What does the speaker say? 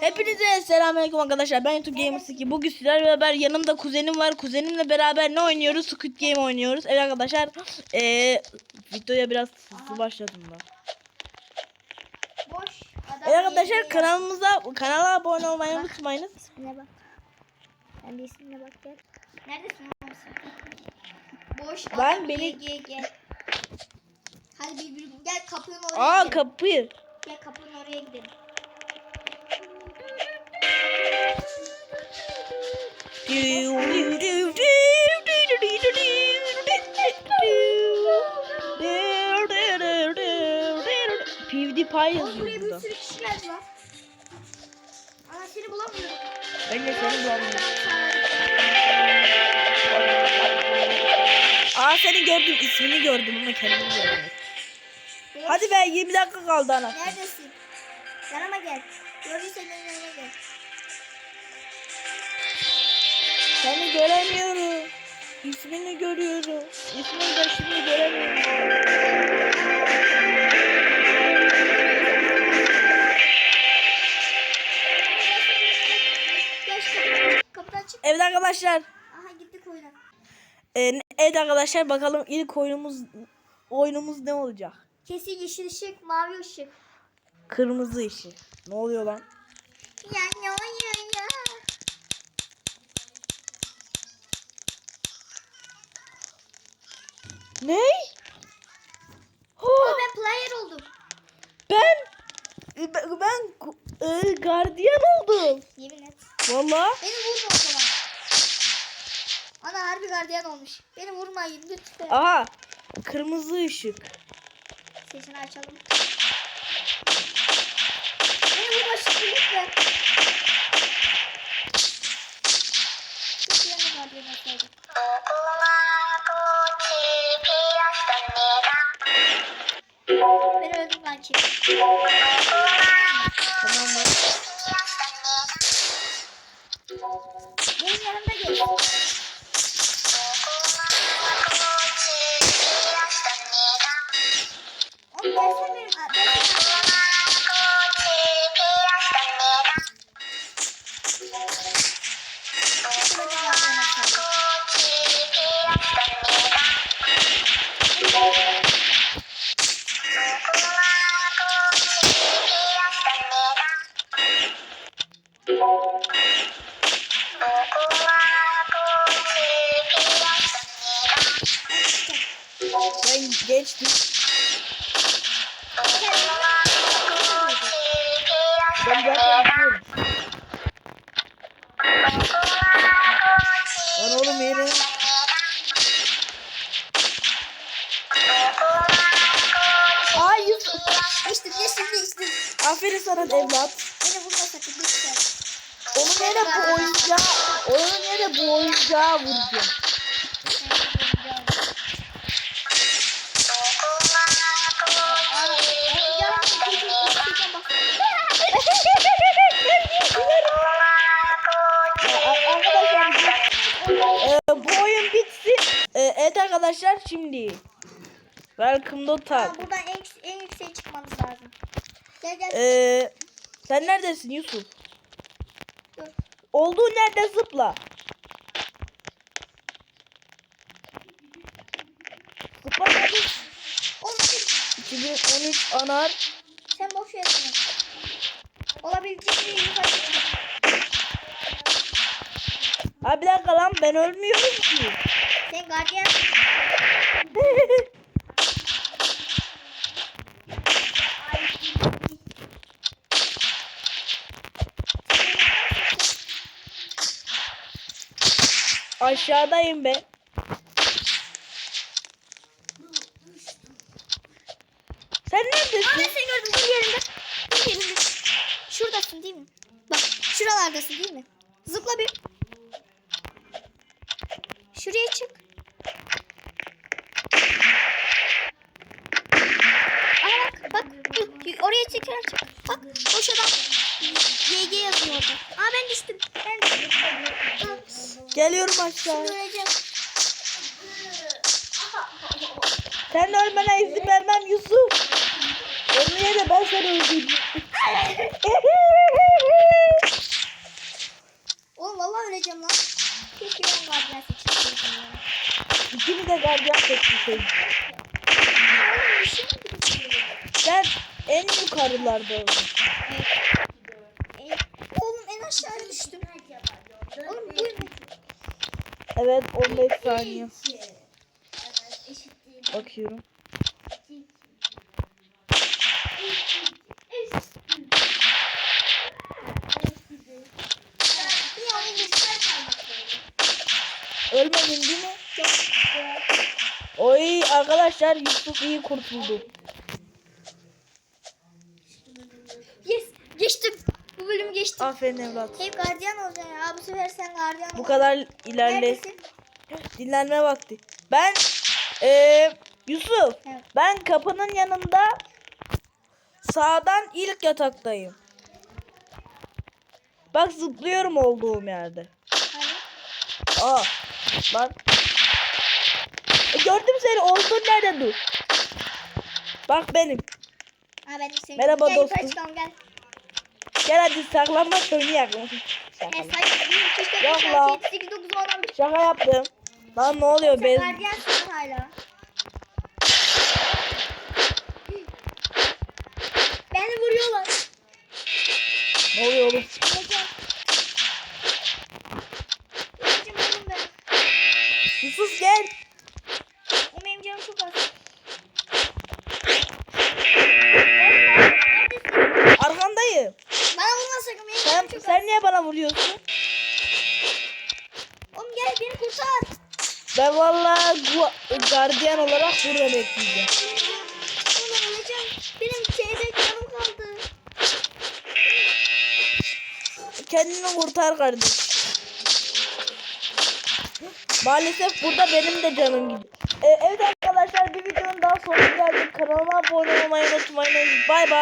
Hepinize selamünaleyküm arkadaşlar. Ben YouTube Gamers 2. Bugün sizlerle beraber yanımda kuzenim var. Kuzenimle beraber ne oynuyoruz? Squid Game oynuyoruz. Evet arkadaşlar. Eee videoya biraz hızlı başladım da. Boş. Evet arkadaşlar kanalımıza kanala abone olmayı unutmayınız. İsmine bak. Sen bir ismine bak gel. Neredesin oğlum? Boş. Ben beni- ye, gel. Hadi bir, bir gel kapının oraya Aa gidelim. kapı. Gel kapının oraya gidelim. PewDiePie yazıyor buraya bir burada. sürü kişi geldi lan. Ana seni bulamıyorum. Ben de seni bulamıyorum. Aa seni gördüm ismini gördüm ama kendimi görmedim. Hadi be 20 dakika kaldı ana. Neredesin? Yanıma gel. Gördüysen yanıma gel. Seni göremiyorum. İsmini görüyorum. İsmini de şimdi göremiyorum. Evet arkadaşlar. Aha gittik oyuna. Ee, evet arkadaşlar bakalım ilk oyunumuz oyunumuz ne olacak? Kesin yeşil ışık, mavi ışık. Kırmızı işi. Ne oluyor lan? Ya ya ya ya. Ne? Oh, ben player oldum. ben ben, ben e, gardiyan oldum. Yemin et. Valla. Beni vurma o zaman. Ana harbi gardiyan olmuş. Beni vurmayın lütfen. Aha. Kırmızı ışık. Sesini açalım. Geçtim. Ben zaten biliyorum. Lan oğlum yere. Ay Yusuf. İçtim, içtim, içtim. Aferin sana evlat. Beni vurma sakın lütfen. Onun yere bu oyuncağı, onun yere bu oyuncağı vuracağım. Arkadaşlar şimdi. Welcome to Tag. Buradan en, en yükseğe çıkmanız lazım. Gel gel. E, sen neredesin Yusuf? Dur. Olduğun nerede zıpla. Zıpla hadi. Oğlum hadi 2013 anar. sen boş ver bunu. Olabilecek bir yukarı çık. Ha bir dakika lan ben ölmüyorum ki. Sen gardiyan. Aşağıdayım ben. Sen Aa ben neredesin? seni gördüm. Dur yerinde. Dur yerinde. Şuradasın değil mi? Bak şuralardasın değil mi? Zıpla bir. Şuraya çık. Aa bak bak. Oraya tekrar çık. Bak boş adam. YG yazıyordu. Aa ben düştüm. Ben düştüm. Geliyorum aşağı. Sen ölmene izin vermem Yusuf. Ölmeye de ben seni öldürürüm. Oğlum vallahi öleceğim lan. Keşke ben gardiyan seçmiştim. İkini de gardiyan seçmiştim. Ben en yukarılarda oldum. Oğlum en aşağı düştüm. Oğlum bu Evet 15 saniye. Bakıyorum. Ölmedin değil mi? Oy arkadaşlar Yusuf iyi kurtuldu. Yes geçtim. Bu bölümü geçtim. Aferin evlat. Hep gardiyan olacaksın ya. Bu sefer sen gardiyan Bu ol. kadar ilerle. Neredesin? Dinlenme vakti. Ben eee Yusuf. Evet. Ben kapının yanında sağdan ilk yataktayım. Bak zıplıyorum olduğum yerde. Hani? Aa. Bak. E, gördüm seni. Olduğun nerede dur. Bak benim. Ha ben de seni. Merhaba gel, dostum. çıkalım gel. Gel hadi saklanmaç oynayalım. Şaka, Evet say. 1, 2, 3, 4, 5, Yok 6, la. 7, 8, 9, 10, 11. Şaka yaptım. Lan ne oluyor Sen be? gardiyansın hala. Beni vuruyorlar. Ne oluyor oğlum? Sen, niye bana vuruyorsun? Oğlum gel beni kurtar. Ben vallahi gu- gardiyan olarak burada bekleyeceğim. Oğlum öleceğim. Benim çeyrek canım kaldı. Kendini kurtar kardeş. Maalesef burada benim de canım gidiyor. Ee, evet arkadaşlar bir videonun daha sonuna geldik. Kanalıma abone olmayı unutmayın. Bay bay.